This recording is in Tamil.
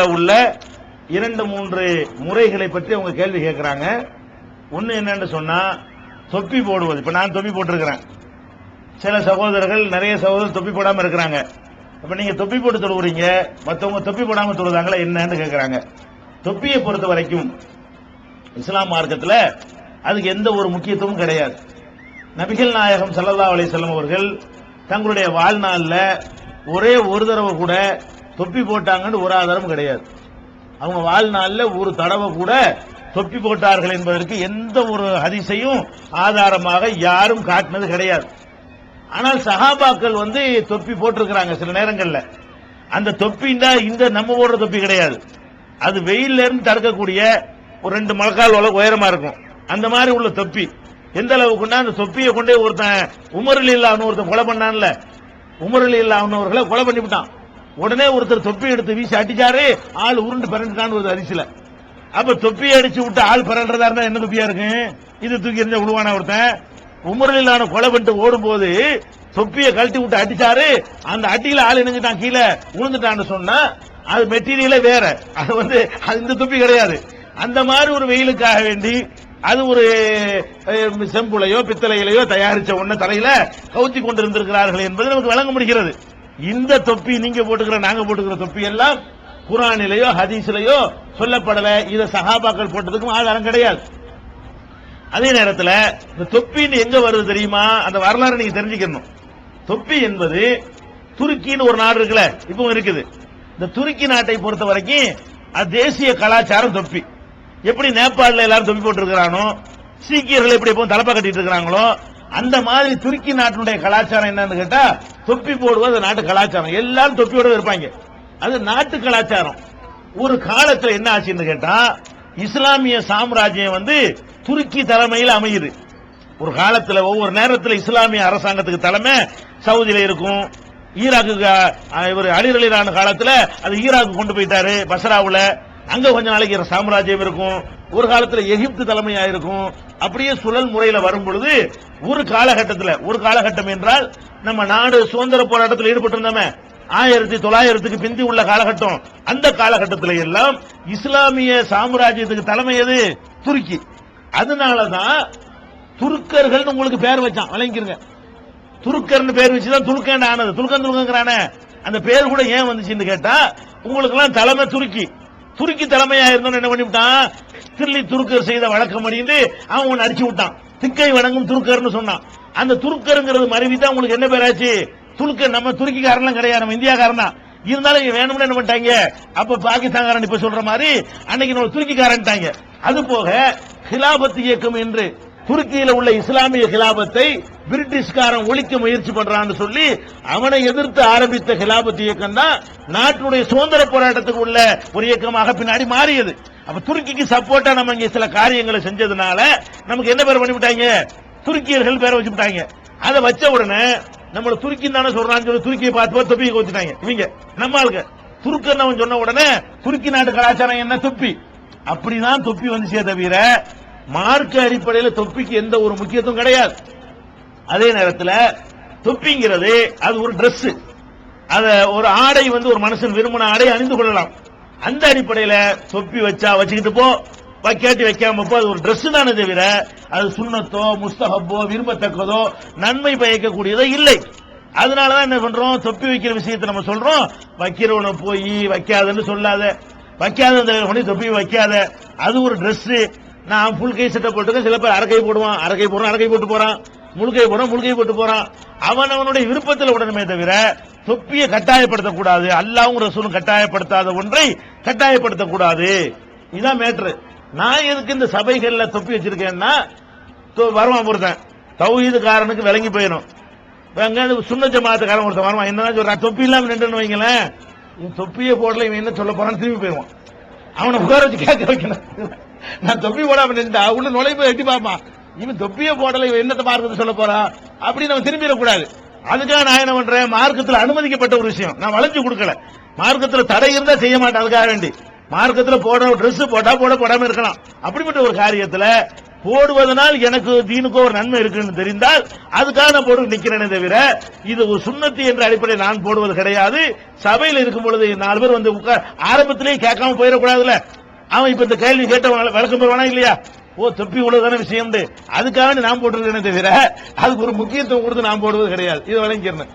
உள்ள இரண்டு மூன்று முறைகளை பற்றி அவங்க கேள்வி கேட்கிறாங்க ஒன்னு என்னன்னு சொன்னா தொப்பி போடுவது. இப்ப நான் தொப்பி போட்டிருக்கிறேன். சில சகோதரர்கள் நிறைய சகோதரர் தொப்பி போடாம இருக்கிறாங்க. இப்போ நீங்க தொப்பி போட்டு தொழுவுறீங்க மற்றவங்க தொப்பி போடாம தொழுதாங்களா என்னன்னு கேட்குறாங்க தொப்பியை பொறுத்த வரைக்கும் இஸ்லாம் மார்க்கத்தில் அதுக்கு எந்த ஒரு முக்கியத்துவமும் கிடையாது. நபிகள் நாயகம் சல்லல்லா அலைஹி வஸல்லம் அவர்கள் தங்களுடைய வாழ்நாளில் ஒரே ஒரு தடவை கூட தொப்பி போட்டாங்கன்னு ஒரு ஆதாரம் கிடையாது. அவங்க வாழ்நாளில் ஒரு தடவை கூட தொப்பி போட்டார்கள் என்பதற்கு எந்த ஒரு அதிசையும் ஆதாரமாக யாரும் காட்டினது கிடையாது. ஆனால் சஹாபாக்கள் வந்து தொப்பி போட்டிருக்கிறாங்க சில நேரங்களில். அந்த தொப்பின்னா இந்த நம்ம போடுற தொப்பி கிடையாது. அது வெயில்ல இருந்து தடுக்கக்கூடிய ஒரு ரெண்டு மழக்கால் உலக உயரமா இருக்கும். அந்த மாதிரி உள்ள தொப்பி. எந்த அளவுக்குன்னா அந்த தொப்பியை கொண்டே ஒருத்தன் உமரில் இல்லாம ஒருத்தன் கொலை பண்ணான்ல. உமரில் இல்லாமவர்களை கொலை பண்ணிவிட்டான். உடனே ஒருத்தர் தொப்பி எடுத்து வீசி அடிச்சாரு ஆள் உருண்டு பிறண்டுட்டான்னு ஒரு அரிசில. அப்ப தொப்பியை அடிச்சு விட்டு ஆள் பிறன்றதா இருந்தா என்ன தொப்பியா இருக்கு? இது தூக்கி எறிஞ்ச விழுவானா ஒருத்தன்? உமரிலான கொலை பண்ணிட்டு ஓடும்போது தொப்பியை கழட்டி விட்டு அடிச்சாரு அந்த அடியில ஆள் இணைஞ்சிட்டான் கீழே விழுந்துட்டான்னு சொன்னா அது மெட்டீரியலே வேற. அது வந்து அது இந்த தொப்பி கிடையாது. அந்த மாதிரி ஒரு வெயிலுக்காக வேண்டி அது ஒரு செம்புலையோ பித்தளையிலையோ தயாரிச்ச ஒன்ன தலையில கவுத்தி கொண்டிருந்திருக்கிறார்கள் என்பது நமக்கு வழங்க முடிகிறது. இந்த தொப்பி நீங்க போட்டுக்கிற நாங்க போட்டுக்கிற தொப்பி எல்லாம் குரானிலேயோ ஹதீஸ்லயோ சொல்லப்படல. இத சகாபாக்கள் போட்டதுக்கும் ஆதாரம் கிடையாது. அதே நேரத்தில் இந்த தொப்பின்னு எங்க வருது தெரியுமா? அந்த வரலாறு நீங்க தெரிஞ்சுக்கணும். தொப்பி என்பது துருக்கின்னு ஒரு நாடு இருக்குல்ல இப்போ இருக்குது. இந்த துருக்கி நாட்டை பொறுத்த வரைக்கும் அது தேசிய கலாச்சாரம் தொப்பி. எப்படி நேபாளில் எல்லாரும் தொப்பி போட்டுருக்கிறானோ சீக்கியர்கள் எப்படி எப்போ தலைப்பா கட்டிட்டு இருக்கிறாங்களோ அந்த மாதிரி துருக்கி நாட்டினுடைய கலாச்சாரம் என்னன்னு கேட்டா தொப்பி போடுவது நாட்டு கலாச்சாரம். எல்லாரும் தொப்பியோட இருப்பாங்க. அது நாட்டு கலாச்சாரம். ஒரு காலத்துல என்ன ஆச்சுன்னு கேட்டா இஸ்லாமிய சாம்ராஜ்யம் வந்து துருக்கி தலைமையில் அமையுது. ஒரு காலத்துல ஒவ்வொரு நேரத்தில் இஸ்லாமிய அரசாங்கத்துக்கு தலைமை சவுதியில இருக்கும். ஈராக்கு இவர் அலிரலிலான காலத்துல அது ஈராக்கு கொண்டு போயிட்டாரு பசராவுல அங்க கொஞ்ச நாளைக்கு சாம்ராஜ்யம் இருக்கும். ஒரு காலத்துல எகிப்து தலைமையா இருக்கும். அப்படியே சுழல் முறையில வரும் பொழுது ஒரு காலகட்டத்தில் ஒரு காலகட்டம் என்றால் நம்ம நாடு சுதந்திர போராட்டத்தில் ஈடுபட்டு இருந்தோமே ஆயிரத்தி தொள்ளாயிரத்துக்கு பிந்தி உள்ள காலகட்டம் அந்த காலகட்டத்தில் எல்லாம் இஸ்லாமிய சாம்ராஜ்யத்துக்கு தலைமை எது? துருக்கி. அதனாலதான் துருக்கர்கள் உங்களுக்கு பேர் வச்சான் விளங்கிருங்க. துருக்கர்னு பேர் வச்சுதான் துருக்கன் ஆனது. துருக்கன் துருக்கங்கிறானே. அந்த பேர் கூட ஏன் வந்துச்சுன்னு கேட்டா உங்களுக்கு எல்லாம் தலைமை துருக்கி. துருக்கி தலைமையா இருந்தோம் என்ன பண்ணிவிட்டான்? தில்லி துருக்கர் செய்த வழக்கம் அடிந்து அவன் அடிச்சு விட்டான். திக்கை வணங்கும் துருக்கர்னு சொன்னான். அந்த துருக்கருங்கிறது மறைவி தான் உங்களுக்கு என்ன பேராச்சு? துருக்கர் நம்ம துருக்கிக்காரன்லாம் கிடையாது. நம்ம இந்தியாக்காரன் தான் இருந்தாலும் வேணும்னு என்ன பண்ணிட்டாங்க? அப்ப பாகிஸ்தான்காரன் இப்ப சொல்ற மாதிரி அன்னைக்கு நம்ம துருக்கிக்காரன்ட்டாங்க. அது போக ஹிலாபத் இயக்கம் என்று துருக்கியில உள்ள இஸ்லாமிய கிலாபத்தை பிரிட்டிஷ்காரன் ஒழிக்க முயற்சி பண்றான்னு சொல்லி அவனை எதிர்த்து ஆரம்பித்த கிலாபத் இயக்கம் தான் நாட்டினுடைய சுதந்திர போராட்டத்துக்கு உள்ள ஒரு இயக்கமாக பின்னாடி மாறியது. அப்ப துருக்கிக்கு சப்போர்ட்டா நம்ம இங்க சில காரியங்களை செஞ்சதுனால நமக்கு என்ன பேர் பண்ணிவிட்டாங்க துருக்கியர்கள் பேரை வச்சுட்டாங்க அதை வச்ச உடனே நம்மள துருக்கி தானே சொல்றான்னு சொல்லி துருக்கியை பார்த்து பார்த்து தொப்பியை வச்சுட்டாங்க இவங்க நம்ம ஆளுங்க. துருக்கன்னு அவன் சொன்ன உடனே துருக்கி நாட்டு கலாச்சாரம் என்ன தொப்பி? அப்படிதான் தொப்பி வந்துச்சே தவிர மார்க்க அடிப்படையில் தொப்பிக்கு எந்த ஒரு முக்கியத்துவம் கிடையாது. அதே நேரத்தில் தொப்பிங்கிறது அது ஒரு ட்ரெஸ் அத ஒரு ஆடை வந்து ஒரு மனுஷன் விரும்பின ஆடை அணிந்து கொள்ளலாம். அந்த அடிப்படையில தொப்பி வச்சா வச்சுக்கிட்டு போ. வைக்காட்டி வைக்காம போ. அது ஒரு ட்ரெஸ் தானே தவிர அது சுண்ணத்தோ முஸ்தகப்போ விரும்பத்தக்கதோ நன்மை பயக்கக்கூடியதோ இல்லை. அதனாலதான் என்ன பண்றோம்? தொப்பி வைக்கிற விஷயத்தை நம்ம சொல்றோம். வைக்கிறவனை போய் வைக்காதன்னு சொல்லாத. வைக்காத பண்ணி தொப்பி வைக்காத. அது ஒரு ட்ரெஸ் நான் ஃபுல் கை சட்டை போட்டுக்க சில பேர் அரைக்கை போடுவான். அரைக்கை போடுறான் அரைக்கை போட்டு போறான். முழுக்கை போடுறான் முழுக்கை போட்டு போறான். அவன் அவனுடைய விருப்பத்தில் உடனே தவிர தொப்பியை கட்டாயப்படுத்தக்கூடாது. அல்லாவும் ரசூலும் கட்டாயப்படுத்தாத ஒன்றை கட்டாயப்படுத்தக்கூடாது. இதான் மேட்ரு நான் எதுக்கு இந்த சபைகள்ல தொப்பி வச்சிருக்கேன்னா தொ- வருவான் ஒருத்தன் தௌஹீதுக்காரனுக்கு விளங்கி போயிடும் வெங்க சுண்ண ஜமாத்துக்காரன் ஒருத்தன் வருவான். என்ன சொல்றான்? தொப்பி இல்லாம நின்றுன்னு வைங்களேன். தொப்பியை தொப்பியே போடல இவன் என்ன சொல்ல போறான்னு திரும்பி போயிடுவான். அவனை உட்கார வச்சு கேட்க வைக்கணும். நான் தொப்பி போடாம நின்றா உள்ள நுழைப்பு எட்டி பார்ப்பான். இவன் தொப்பியை போடல இவன் என்னத்தை பார்க்கறது சொல்ல போறான். அப்படின்னு நம்ம திரும்பிடக்கூடாது. அதுக்காக நான் என்ன பண்றேன்? மார்க்கத்தில் அனுமதிக்கப்பட்ட ஒரு விஷயம். நான் வளைஞ்சு கொடுக்கல. மார்க்கத்தில் தடை இருந்தா செய்ய மாட்டேன். அதுக்காக வேண்டி. மார்க்கத்தில் போட ட்ரெஸ் போட்டா போட போடாம இருக்கலாம். அப்படிப்பட்ட ஒரு காரியத்துல போடுவதனால் எனக்கு தீனுக்கோ ஒரு நன்மை இருக்குன்னு தெரிந்தால் அதுக்காக நான் போட்டு நிக்கிறேனே தவிர இது ஒரு சுண்ணத்து என்ற அடிப்படையில் நான் போடுவது கிடையாது. சபையில் இருக்கும் பொழுது நாலு பேர் வந்து உட்கார் ஆரம்பத்திலேயே கேட்காம போயிடக்கூடாதுல்ல. அவன் இப்ப இந்த கேள்வி கேட்டவங்க விளக்கம் பெறுவானா இல்லையா? ஓ தொப்பி இவ்வளவுதான விஷயம் அதுக்காக நான் போட்டிருக்கேனே தவிர அதுக்கு ஒரு முக்கியத்துவம் கொடுத்து நான் போடுவது கிடையாது. இது வழங்கிக்கிறேன்